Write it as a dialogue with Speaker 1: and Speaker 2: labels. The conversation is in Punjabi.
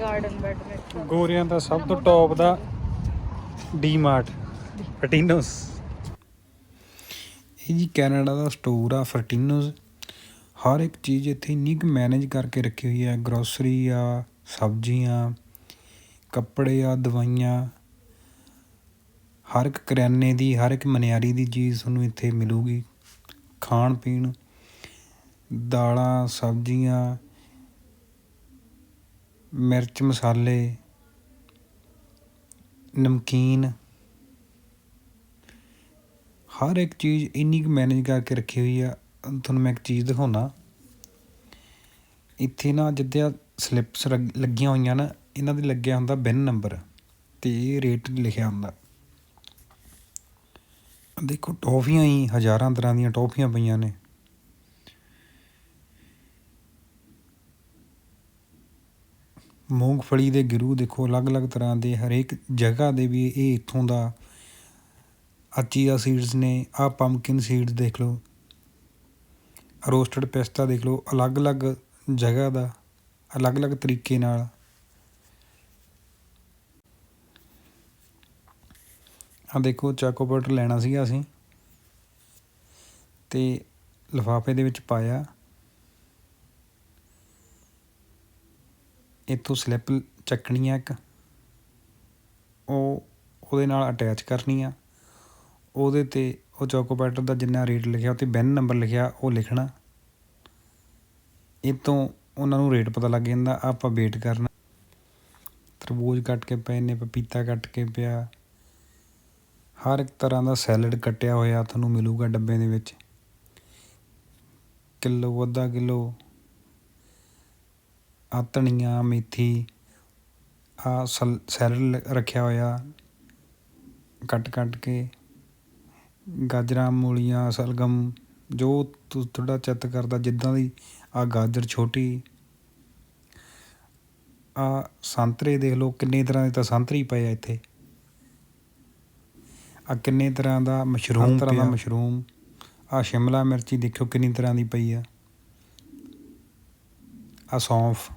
Speaker 1: ਗਾਰਡਨ ਬੈਡ ਮਿਕਸ
Speaker 2: ਗੋਰਿਆਂ ਦਾ ਸਭ ਤੋਂ ਟੌਪ ਦਾ ਡੀਮਾਰਟ ਫਰਟੀਨੋਸ ਇਹ ਜੀ ਕੈਨੇਡਾ ਦਾ ਸਟੋਰ ਆ ਫਰਟੀਨੋਸ ਹਰ ਇੱਕ ਚੀਜ਼ ਇੱਥੇ ਇੰਨੀ ਕੁ ਮੈਨੇਜ ਕਰਕੇ ਰੱਖੀ ਹੋਈ ਹੈ ਗਰੋਸਰੀ ਆ ਸਬਜ਼ੀਆਂ ਕੱਪੜੇ ਆ ਦਵਾਈਆਂ। ਹਰ ਇੱਕ ਕਰਿਆਨੇ ਦੀ ਹਰ ਇੱਕ ਮਨਿਆਰੀ ਦੀ ਚੀਜ਼ ਤੁਹਾਨੂੰ ਇੱਥੇ ਮਿਲੂਗੀ। ਖਾਣ ਪੀਣ ਦਾਲਾਂ ਸਬਜ਼ੀਆਂ ਮਿਰਚ, ਮਸਾਲੇ, ਨਮਕੀਨ, ਹਰ ਇੱਕ ਚੀਜ਼ ਇੰਨੀ ਕੁ ਮੈਨੇਜ ਕਰਕੇ ਰੱਖੀ ਹੋਈ ਆ। ਤੁਹਾਨੂੰ ਮੈਂ ਇੱਕ ਚੀਜ਼ ਦਿਖਾਉਣਾ। ਇੱਥੇ ਨਾ ਜਿੱਦਾਂ ਸਲਿੱਪਸ ਲੱਗੀਆਂ ਹੋਈਆਂ ਨਾ, ਇਹਨਾਂ ਦੇ ਲੱਗਿਆ ਹੁੰਦਾ ਬਿਨ ਨੰਬਰ ਤੇ ਇਹ ਰੇਟ ਲਿਖਿਆ ਹੁੰਦਾ। ਦੇਖੋ, ਟੌਫੀਆਂ ਹੀ ਹਜ਼ਾਰਾਂ ਤਰ੍ਹਾਂ ਦੀਆਂ ਟੌਫੀਆਂ ਪਈਆਂ ਨੇ। ਮੂੰਗਫਲੀ ਦੇ ਗਿਰੂ ਦੇਖੋ, ਅਲੱਗ-ਅਲੱਗ ਤਰ੍ਹਾਂ ਦੇ, ਹਰੇਕ ਜਗ੍ਹਾ ਦੇ ਵੀ ਇਹ ਇੱਥੋਂ ਦਾ ਆ ਚੀਆ ਸੀਡਸ ਨੇ ਆ ਪੰਪਕਿਨ ਸੀਡਸ ਦੇਖ ਲਓ ਰੋਸਟਡ ਪਿਸਤਾ ਦੇਖ ਲਓ, ਅਲੱਗ-ਅਲੱਗ ਜਗ੍ਹਾ ਦਾ, ਅਲੱਗ-ਅਲੱਗ ਤਰੀਕੇ ਨਾਲ। ਆ ਦੇਖੋ, ਚਾਕੋ ਪਾਊਡਰ ਲੈਣਾ ਸੀਗਾ ਅਸੀਂ, ਤੇ ਲਿਫਾਫੇ ਦੇ ਵਿੱਚ ਪਾਇਆ। ਇੱਥੋਂ ਸਲਿੱਪ ਚੱਕਣੀ ਆ ਇੱਕ। ਉਹ ਉਹਦੇ ਨਾਲ ਅਟੈਚ ਕਰਨੀ ਆ। ਉਹਦੇ ਤੇ ਉਹ ਚੋਕੋ ਦਾ ਜਿੰਨਾ ਰੇਟ ਲਿਖਿਆ ਉੱਤੇ ਬੈਨ ਨੰਬਰ ਲਿਖਿਆ, ਉਹ ਲਿਖਣਾ। ਇਹ ਤੋਂ ਉਹਨਾਂ ਨੂੰ ਰੇਟ ਪਤਾ ਲੱਗ ਜਾਂਦਾ, ਆਪਾਂ ਵੇਟ ਕਰਨਾ। ਤਰਬੂਜ ਕੱਟ ਕੇ ਪਏ ਨੇ, ਪਪੀਤਾ ਕੱਟ ਕੇ ਪਿਆ। ਹਰ ਇੱਕ ਤਰ੍ਹਾਂ ਦਾ ਸੈਲਡ ਕੱਟਿਆ ਹੋਇਆ ਤੁਹਾਨੂੰ ਮਿਲੂਗਾ ਡੱਬੇ ਦੇ ਵਿੱਚ। ਕਿਲੋ, ਅੱਧਾ ਕਿਲੋ। ਆ ਧਨੀਆ ਮੇਥੀ ਆ ਸੈਲਡ ਰੱਖਿਆ ਹੋਇਆ ਕੱਟ ਕੱਟ ਕੇ ਗਾਜਰਾਂ ਮੂਲੀਆਂ ਸਲਗਮ ਜੋ ਤੁ- ਤੁਹਾਡਾ ਚਿੱਤ ਕਰਦਾ ਜਿੱਦਾਂ ਦੀ ਆ ਗਾਜਰ ਛੋਟੀ ਆ ਸੰਤਰੇ ਦੇਖ ਲਓ ਕਿੰਨੇ ਤਰ੍ਹਾਂ ਦੇ ਤਾਂ ਸੰਤਰੀ ਪਏ ਆ ਇੱਥੇ। ਆ ਕਿੰਨੇ ਤਰ੍ਹਾਂ ਦਾ ਮਸ਼ਰੂਮ ਤਰ੍ਹਾਂ ਦਾ ਮਸ਼ਰੂਮ। ਆ ਸ਼ਿਮਲਾ ਮਿਰਚੀ ਦੇਖਿਓ ਕਿੰਨੀ ਤਰ੍ਹਾਂ ਦੀ ਪਈ ਆ। ਆ ਸੌਂਫ।